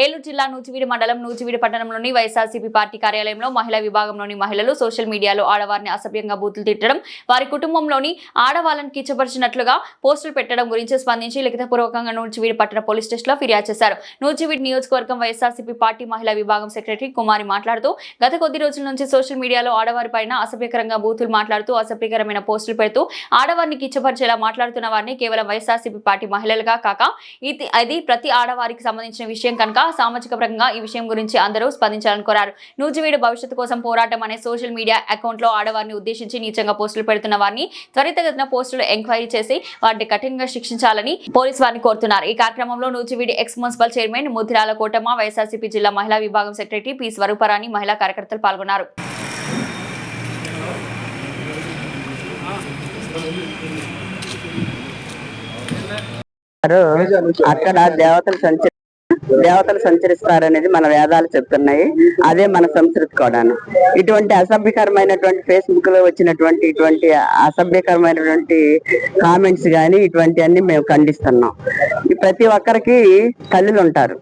ఏలూరు జిల్లా నూచివీడి మండలం నూచివీడి పట్టణంలోని వైఎస్ఆర్సీపీ పార్టీ కార్యాలయంలో మహిళా విభాగంలోని మహిళలు సోషల్ మీడియాలో ఆడవారిని అసభ్యంగా బూతులు తిట్టడం వారి కుటుంబంలోని ఆడవాళ్ళని కిచ్చపరిచినట్లుగా పోస్టులు పెట్టడం గురించి స్పందించి లిఖితపూర్వకంగా నూచివీడి పట్టణ పోలీస్ స్టేషన్లో ఫిర్యాదు చేశారు. నూచివీడి నియోజకవర్గం వైఎస్ఆర్సీపీ పార్టీ మహిళా విభాగం సెక్రటరీ కుమారి మాట్లాడుతూ గత కొద్ది రోజుల నుంచి సోషల్ మీడియాలో ఆడవారి పైన అసభ్యకరంగా బూతులు మాట్లాడుతూ అసభ్యకరమైన పోస్టులు పెడుతూ ఆడవారిని కిచ్చపరిచేలా మాట్లాడుతున్న వారిని కేవలం వైఎస్ఆర్సీపీ పార్టీ మహిళలుగా కాక ఇది అది ప్రతి ఆడవారికి సంబంధించిన విషయం కనుక సామాజిక పరంగా ఈ విషయం గురించి అందరూ స్పందించాలని కోరారు. నూజివీడు భవిష్యత్తు కోసం పోరాటం అనే సోషల్ మీడియా అకౌంట్లో ఆడవారిని ఉద్దేశించి నీచంగా పోస్టులు పెడుతున్న వారిని త్వరితగతిన పోస్టులు ఎంక్వైరీ చేసి వారిని కఠినంగా శిక్షించాలని పోలీసు వారిని కోరుతున్నారు. ఈ కార్యక్రమంలో నూజివీడి ex municipal chairman Mudirala Kotamma YSRCP జిల్లా మహిళా విభాగం సెక్రటరీ పి స్వరూపరాణి మహిళా కార్యకర్తలు పాల్గొన్నారు. అక్కడ దేవతలు సంచ దేవతలు సంచరిస్తారనేది మన వేదాలు చెప్తున్నాయి. అదే మన సంస్కృతి కూడాను. ఇటువంటి అసభ్యకరమైనటువంటి ఫేస్బుక్లో వచ్చినటువంటి ఇటువంటి అసభ్యకరమైనటువంటి కామెంట్స్ కానీ ఇటువంటి అన్ని మేము ఖండిస్తున్నాం. ప్రతి ఒక్కరికి తల్లులు ఉంటారు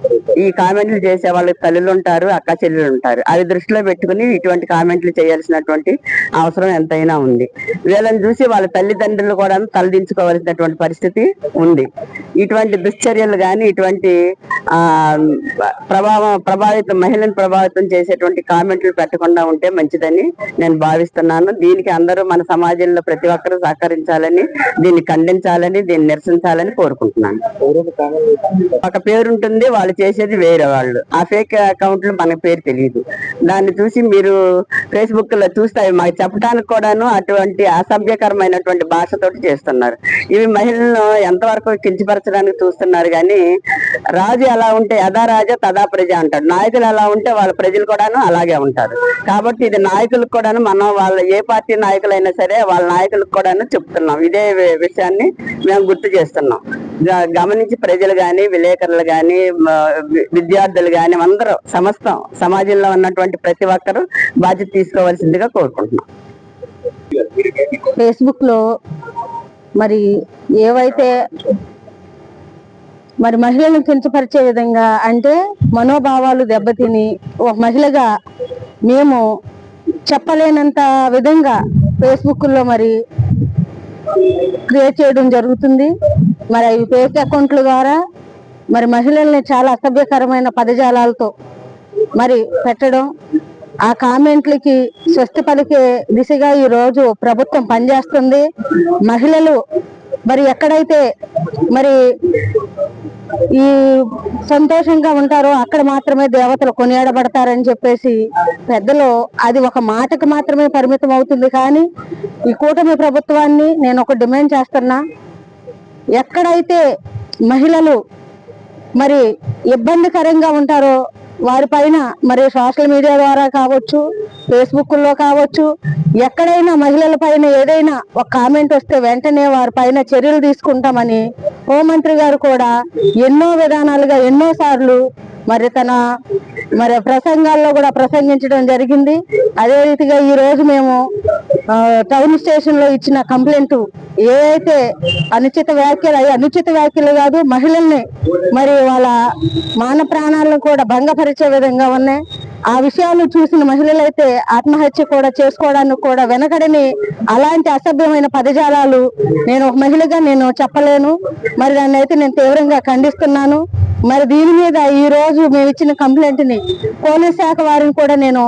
ఈ కామెంట్లు చేసే వాళ్ళకి తల్లులు ఉంటారు అక్క చెల్లెలు ఉంటారు అవి దృష్టిలో పెట్టుకుని ఇటువంటి కామెంట్లు చేయాల్సినటువంటి అవసరం ఎంతైనా ఉంది. వీళ్ళని చూసి వాళ్ళ తల్లిదండ్రులు కూడా తలదించుకోవాల్సినటువంటి పరిస్థితి ఉంది. ఇటువంటి దుశ్చర్యలు కానీ ఇటువంటి ఆ ప్రభావం ప్రభావితం మహిళను ప్రభావితం చేసేటువంటి కామెంట్లు పెట్టకుండా ఉంటే మంచిదని నేను భావిస్తున్నాను. దీనికి అందరూ మన సమాజంలో ప్రతి ఒక్కరూ సహకరించాలని దీన్ని ఖండించాలని దీన్ని నిరసించాలని కోరుకుంటున్నాను. ఒక పేరు ఉంటుంది వాళ్ళు చేసేది వేరే వాళ్ళు. ఆ ఫేక్ అకౌంట్లు మన పేరు తెలియదు. దాన్ని చూసి మీరు ఫేస్బుక్లో చూస్తే మాకు చెప్పడానికి కూడాను అటువంటి అసభ్యకరమైనటువంటి భాషతోటి చేస్తున్నారు. ఇవి మహిళలను ఎంతవరకు కించపరచడానికి చూస్తున్నారు కానీ రాజు ఎలా ఉంటే యథా రాజా తదా ప్రజ అంటాడు. నాయకులు ఎలా ఉంటే వాళ్ళ ప్రజలు కూడాను అలాగే ఉంటారు. కాబట్టి ఇది నాయకులకు కూడాను మనం వాళ్ళ ఏ పార్టీ నాయకులైనా సరే వాళ్ళ నాయకులకు కూడాను చెప్తున్నాం. ఇదే విషయాన్ని మేము గుర్తు చేస్తున్నాం. గమనించి ప్రజలు గాని విలేకరులు గాని విద్యార్థులు గాని అందరూ సమస్తం సమాజంలో ఉన్నటువంటి ప్రతి ఒక్కరూ బాధ్యత తీసుకోవాల్సిందిగా కోరుకుంటున్నాం. ఫేస్బుక్లో మరి ఏవైతే మరి మహిళలను కించపరిచే విధంగా అంటే మనోభావాలు దెబ్బతిని ఒక మహిళగా మేము చెప్పలేనంత విధంగా ఫేస్బుక్లో మరి క్రియేట్ చేయడం జరుగుతుంది. మరి అవి ఫేక్ అకౌంట్ల ద్వారా మరి మహిళల్ని చాలా అసభ్యకరమైన పదజాలాలతో మరి పెట్టడం ఆ కామెంట్లకి స్వస్తి పలికే దిశగా ఈ రోజు ప్రభుత్వం పనిచేస్తుంది. మహిళలు మరి ఎక్కడైతే మరి ఈ సంతోషంగా ఉంటారో అక్కడ మాత్రమే దేవతలు కొనియాడబడతారని చెప్పేసి పెద్దలు అది ఒక మాటకు మాత్రమే పరిమితం అవుతుంది. కానీ ఈ కూటమి ప్రభుత్వాన్ని నేను ఒక డిమాండ్ చేస్తున్నా. ఎక్కడైతే మహిళలు మరి ఇబ్బందికరంగా ఉంటారో వారిపైన మరి సోషల్ మీడియా ద్వారా కావచ్చు ఫేస్బుక్లో కావచ్చు ఎక్కడైనా మహిళల పైన ఏదైనా ఒక కామెంట్ వస్తే వెంటనే వారి పైన చర్యలు తీసుకుంటామని హోంమంత్రి గారు కూడా ఎన్నో విధానాలుగా ఎన్నోసార్లు మరి తన మరి ప్రసంగాల్లో కూడా ప్రసంగించడం జరిగింది. అదే రీతిగా ఈ రోజు మేము టౌన్ స్టేషన్లో ఇచ్చిన కంప్లైంట్ ఏవైతే అనుచిత వ్యాఖ్యలు అవి అనుచిత వ్యాఖ్యలు కాదు మహిళల్ని మరి వాళ్ళ మాన ప్రాణాలను కూడా భంగపరిచే విధంగా ఉన్నాయి. ఆ విషయాలు చూసిన మహిళలైతే ఆత్మహత్య కూడా చేసుకోవడానికి కూడా వెనకడని అలాంటి అసభ్యమైన పదజాలాలు నేను ఒక మహిళగా నేను చెప్పలేను. మరి దాన్ని అయితే నేను తీవ్రంగా ఖండిస్తున్నాను. మరి దీని మీద ఈ రోజు మేము ఇచ్చిన కంప్లైంట్ని పోలీస్ శాఖ వారిని కూడా నేను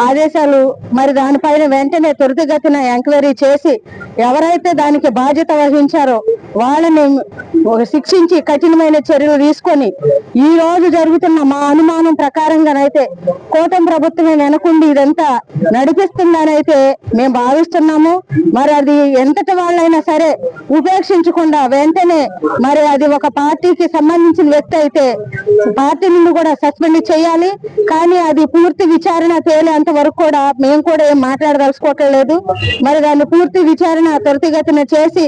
ఆదేశాలు మరి దానిపైన వెంటనే త్వరితగతిన ఎంక్వైరీ చేసి ఎవరైతే దానికి బాధ్యత వహించారో వాళ్ళని శిక్షించి కఠినమైన చర్యలు తీసుకొని ఈ రోజు జరుగుతున్న మా అనుమానం ప్రకారంగానైతే కూటమి ప్రభుత్వమే వెనకుండి ఇదంతా నడిపిస్తుందనైతే మేము భావిస్తున్నాము. మరి అది ఎంతటి వాళ్ళైనా సరే ఉపేక్షించకుండా వెంటనే మరి అది ఒక పార్టీకి సంబంధించిన వ్యక్తి అయితే పార్టీ నుండి కూడా సస్పెండ్ చేయాలి. కానీ అది పూర్తి విచారణ తేలేంత వరకు కూడా మేము కూడా ఏం మాట్లాడదలుచుకోవట్లేదు. మరి దాన్ని పూర్తి విచారణ త్వరితగతిన చేసి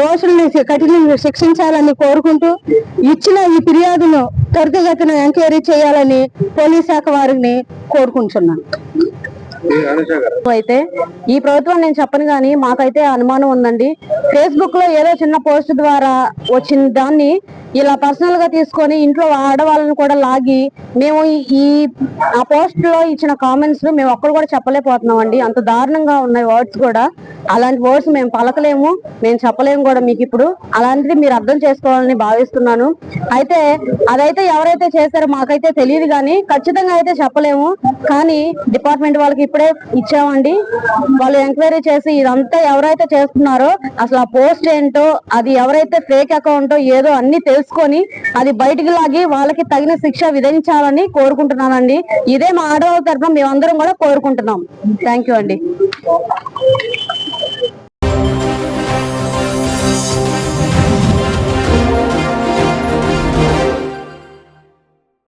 దోషుల్ని కఠినంగా శిక్షించాలని కోరుకుంటూ ఇచ్చిన ఈ ఫిర్యాదును త్వరితగతిన ఎంక్వైరీ చేయాలని పోలీస్ శాఖ వారిని కోరుకుంటున్నాను. అయితే ఈ ప్రభుత్వం నేను చెప్పను కానీ మాకైతే అనుమానం ఉందండి. ఫేస్బుక్లో ఏదో చిన్న పోస్ట్ ద్వారా వచ్చిన దాన్ని ఇలా పర్సనల్గా తీసుకొని ఇంట్లో ఆడవాళ్ళని కూడా లాగి మేము ఈ- ఈ ఆ పోస్ట్లో ఇచ్చిన కామెంట్స్ మేము ఒక్కరు కూడా చెప్పలేకపోతున్నాం అండి. అంత దారుణంగా ఉన్నాయి వర్డ్స్ కూడా. అలాంటి వర్డ్స్ మేము పలకలేము మేము చెప్పలేము కూడా మీకు ఇప్పుడు. అలాంటిది మీరు అర్థం చేసుకోవాలని భావిస్తున్నాను. అయితే అదైతే ఎవరైతే చేశారో మాకైతే తెలియదు కానీ ఖచ్చితంగా అయితే చెప్పలేము. కానీ డిపార్ట్మెంట్ వాళ్ళకి ఇప్పుడే ఇచ్చామండి. వాళ్ళు ఎంక్వైరీ చేసి ఇదంతా ఎవరైతే చేస్తున్నారో అసలు ఆ పోస్ట్ ఏంటో అది ఎవరైతే ఫేక్ అకౌంటో ఏదో అన్ని తెలుసుకొని అది బయటికి లాగి వాళ్ళకి తగిన శిక్ష విధించాలని కోరుకుంటున్నానండి. ఇదే మా ఆడవాళ్ళ తరఫున మేమందరం కూడా కోరుకుంటున్నాం. థ్యాంక్ యూ అండి.